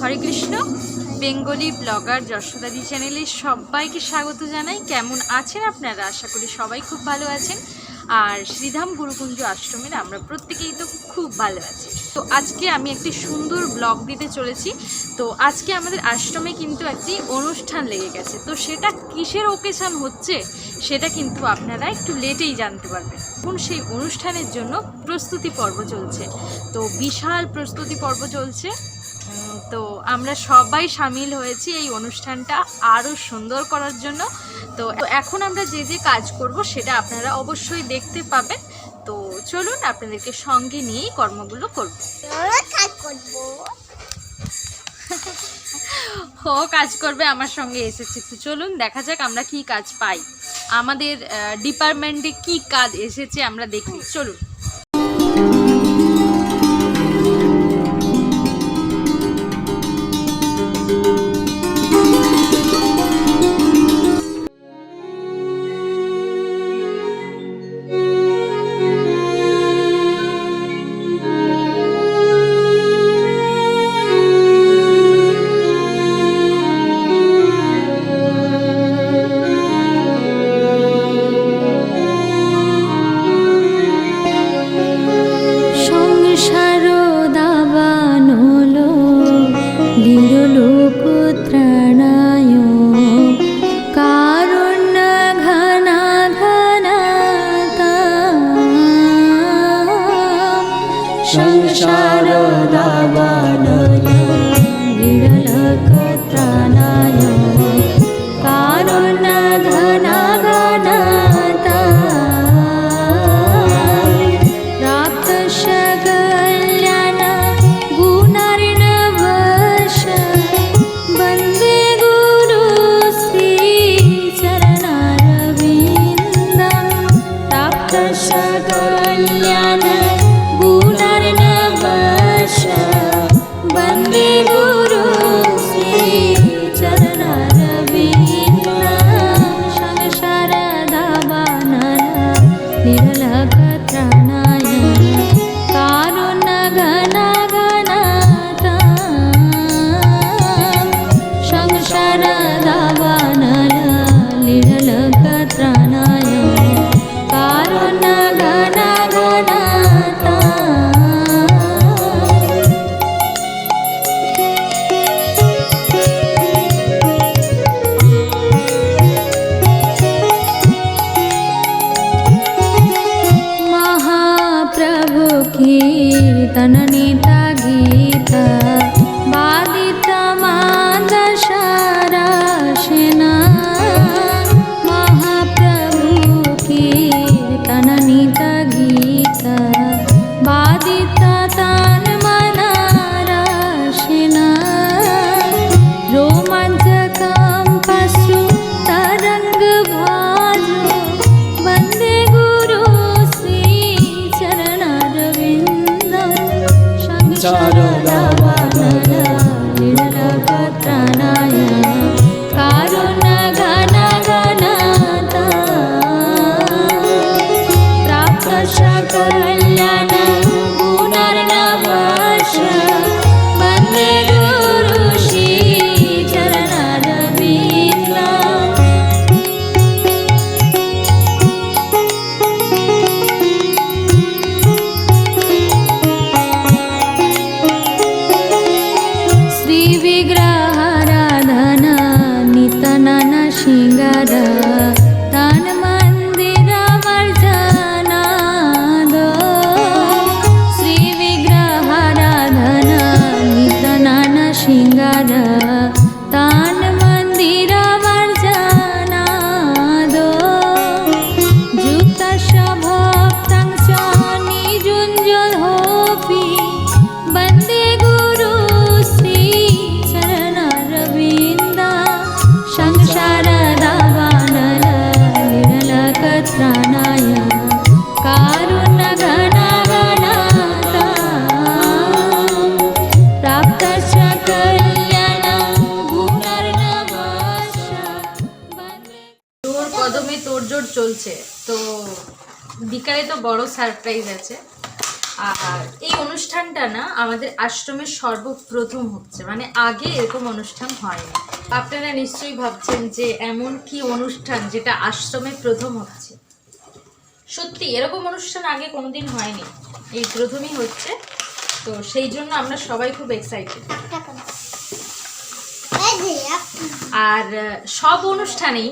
হরে Krishna Bengali blogger যশোদাদি চ্যানেলে সবাইকে স্বাগত জানাই। কেমন আছেন আপনারা? আশা করি সবাই খুব ভালো আছেন। আর শ্রীধাম গুরুকুঞ্জ আশ্রমের আমরা প্রত্যেকেই তো খুব ভালো আছি। তো আজকে আমি একটি সুন্দর ব্লগ দিতে চলেছি। তো আজকে আমাদের আশ্রমে কিন্তু একটি অনুষ্ঠান লেগে গেছে। তো সেটা কিসের ওকেশন হচ্ছে, সেটা কিন্তু আপনারা একটু লেটেই জানতে পারবেন। এখন সেই অনুষ্ঠানের জন্য প্রস্তুতি পর্ব চলছে। তো বিশাল প্রস্তুতি পর্ব চলছে। তো আমরা সবাই সামিল হয়েছি এই অনুষ্ঠানটা আরও সুন্দর করার জন্য। তো এখন আমরা যে যে কাজ করব সেটা আপনারা অবশ্যই দেখতে পাবেন। তো চলুন আপনাদেরকে সঙ্গে নিয়েই কর্মগুলো করব। ও কাজ করবে আমার সঙ্গে এসেছে। তো চলুন দেখা যাক আমরা কি কাজ পাই। আমাদের ডিপার্টমেন্টে কি কাজ এসেছে আমরা দেখি। চলুন। शंशार दिरलकता नया गणाता प्राप्तशकल्याण गुणारणवश वन्दे गुरु चरणीन्द प्राप्तश 你的。সিঙ্গারা, তান মন্দির আমার জানাদো যুক্তা স্বভাব তাং চনি জুঞ্জল হোপি বন্দে গুরু শ্রী চরণ রবীন্দা সংসার দাবানল চলছে। তো বিকালে তো বড় সারপ্রাইজ আছে। আর এই অনুষ্ঠানটা না আমাদের আশ্রমের সর্বপ্রথম হচ্ছে। মানে আগে এরকম অনুষ্ঠান হয়নি। আপনারা নিশ্চয়ই ভাবছেন যে এমন কি অনুষ্ঠান যেটা আশ্রমে প্রথম হচ্ছে? সত্যি, এরকম অনুষ্ঠান আগে কোনোদিন হয়নি। এই প্রথমই হচ্ছে। তো সেই জন্য আমরা সবাই খুব এক্সাইটেড আর সব অনুষ্ঠানেই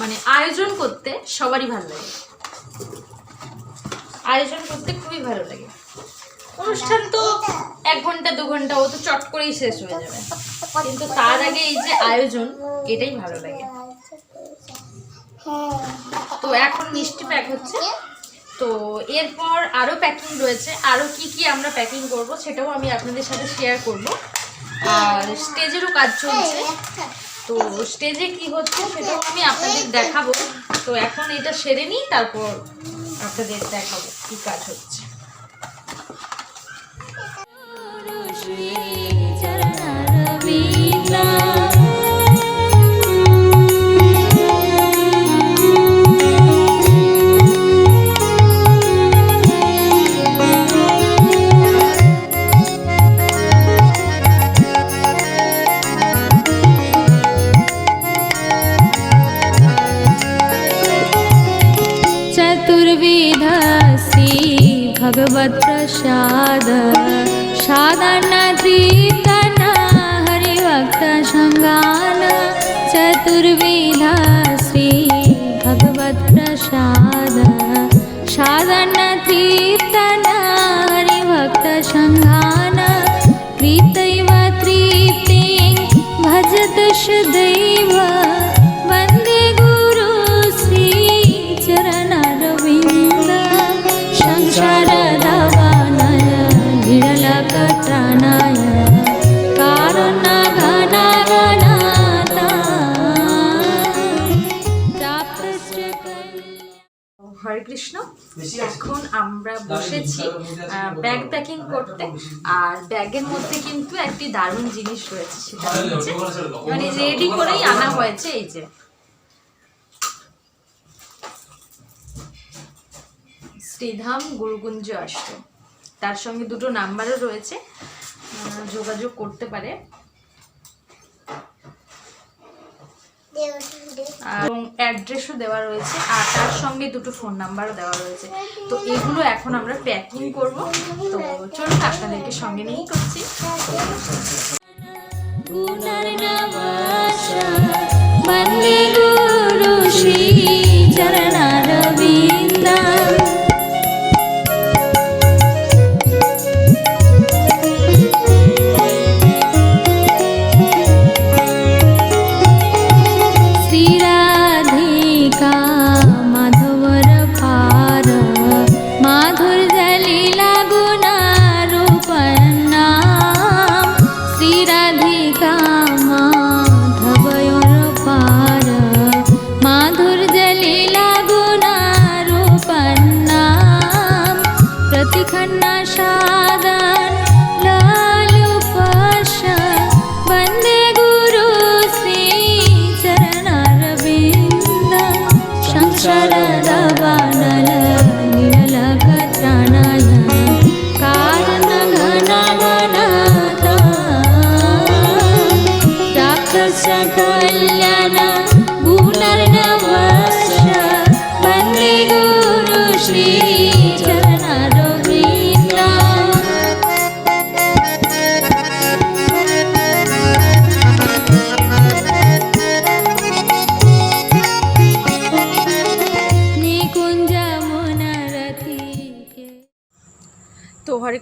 মানে আয়োজন করতে সবারই ভালো লাগে। আয়োজন করতে খুবই ভালো লাগে। অনুষ্ঠান তো এক ঘণ্টা, দু ঘণ্টা, ও তো চট করেই শেষ হয়ে যাবে। কিন্তু তার আগে এই যে আয়োজন, এটাই ভালো লাগে। তো এখন মিষ্টি প্যাক হচ্ছে। তো এরপর আরও প্যাকিং রয়েছে। আরও কি কি আমরা প্যাকিং করব সেটাও আমি আপনাদের সাথে শেয়ার করব। আর স্টেজেরও কাজ চলছে। তো স্টেজে কি হচ্ছে সেটাও আমি আপনাদের দেখাবো। তো এখন এটা সেরে নিই, তারপর আপনাদের দেখাবো কি কাজ হচ্ছে। चतुर्विधस्ति भगवत्प्रसाद साधनतीर्थन हरिभक्तसङ्गान चतुर्विधश्री भगवत्प्रसाद साधनतीर्थन हरिभक्तसङ्गान कृतैव तृप्तिं भजत सदैव হরে কৃষ্ণ এখন আমরা বসেছি ব্যাগ প্যাকিং করতে। আর ব্যাগের মধ্যে কিন্তু একটি দারুণ জিনিস রয়েছে সেটা হচ্ছে মানে রেডি করেই আনা হয়েছে এই যে। শ্রীধাম গুরুগুঞ্জ আশ্রম। তার সঙ্গে দুটো নাম্বারও রয়েছে যোগাযোগ করতে পারে। এবং অ্যাড্রেসও দেওয়া রয়েছে আর তার সঙ্গে দুটো ফোন নাম্বারও দেওয়া রয়েছে। তো এগুলো এখন আমরা প্যাকিং করব। তো চলুন আপনাদেরকে সঙ্গে নিয়েই করছি। মন্দির গুরু শ্রী চরণারবিন্দা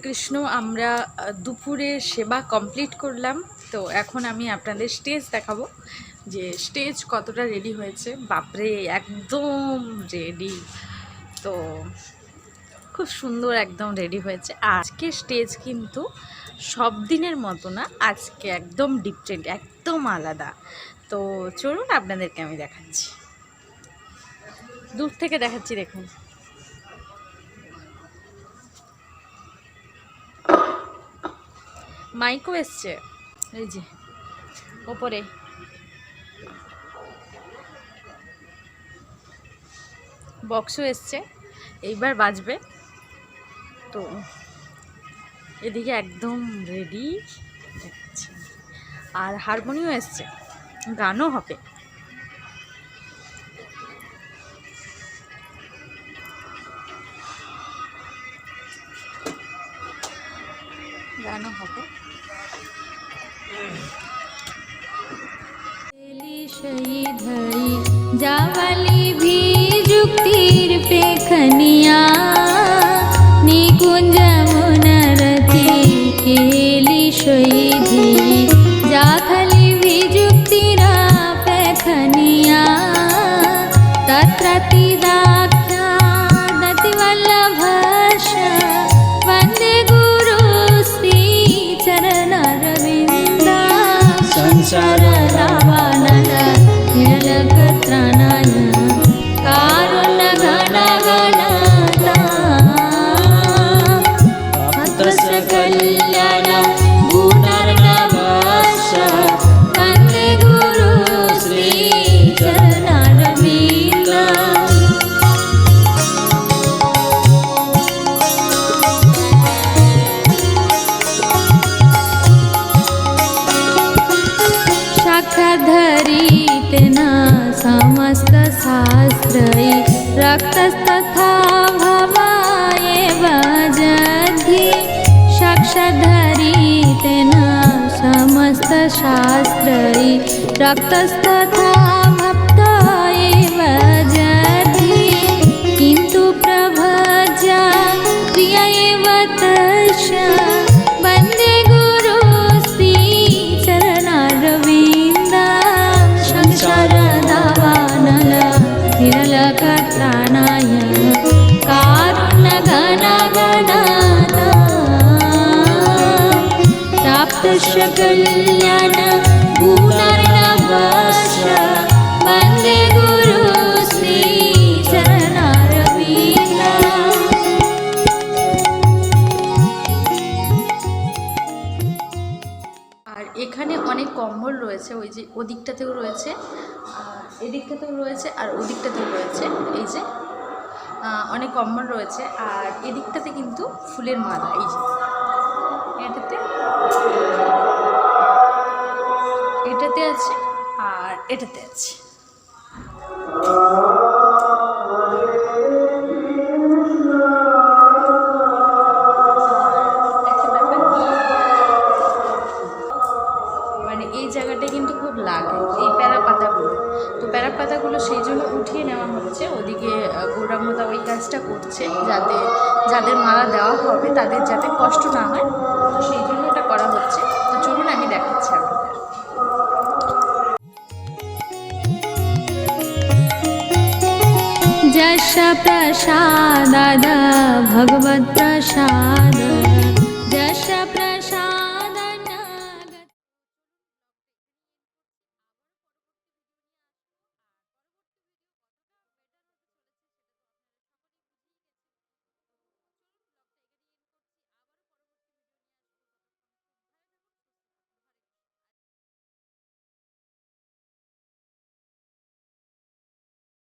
কৃষ্ণ, আমরা দুপুরে সেবা কমপ্লিট করলাম। তো এখন আমি আপনাদের স্টেজ দেখাবো যে স্টেজ কতটা রেডি হয়েছে। বাপরে, একদম রেডি তো খুব সুন্দর একদম রেডি হয়েছে। আজকে স্টেজ কিন্তু সব দিনের মতো না, আজকে একদম ডিফারেন্ট একদম আলাদা। তো চলুন আপনাদেরকে আমি দেখাচ্ছি। দূর থেকে দেখাচ্ছি, দেখুন। মাইকও এসছে। এই যে, ওপরে। বক্সও এসছে, এইবার বাজবে। তো এদিকে একদম রেডি আর হারমোনিও এসছে, গানও হবে। গানও হবে। जावाली भी जुक्तिर पेखनिया निकुंज मुनरती केली शही धीरी जाखली भी जुक्तिरा पेखनिया तत्र तिदाख्या दतिवल्लभर्ष शास्त्रै रक्तस्तथा कल्याण गुणर्नवश वन्दे गुरु श्री चरणारविन्दा আর এখানে অনেক কম্বল রয়েছে ওই যে ওদিকটাতেও রয়েছে আর এদিকটাতেও রয়েছে আর ওদিকটাতেও রয়েছে এই যে আহ, অনেক কম্বল রয়েছে আর এদিকটাতে কিন্তু ফুলের মালা এই যে এটাতে? এটাতে আছে আর এটাতে আছে। মানে এই জায়গাটা কিন্তু খুব লাগে। এই পাতাগুলো সেই জন্য উঠিয়ে নেওয়া হচ্ছে। ওদিকে গোরামোদা ওই কাজটা করছে যাতে যাদের মালা দেওয়া হবে তাদের যাতে কষ্ট না হয়। তো সেই জন্য এটা করা হচ্ছে। তো চলুন, আমি দেখাচ্ছি আপনাদের। যশ প্রসাদ ভগবত প্রসাদ।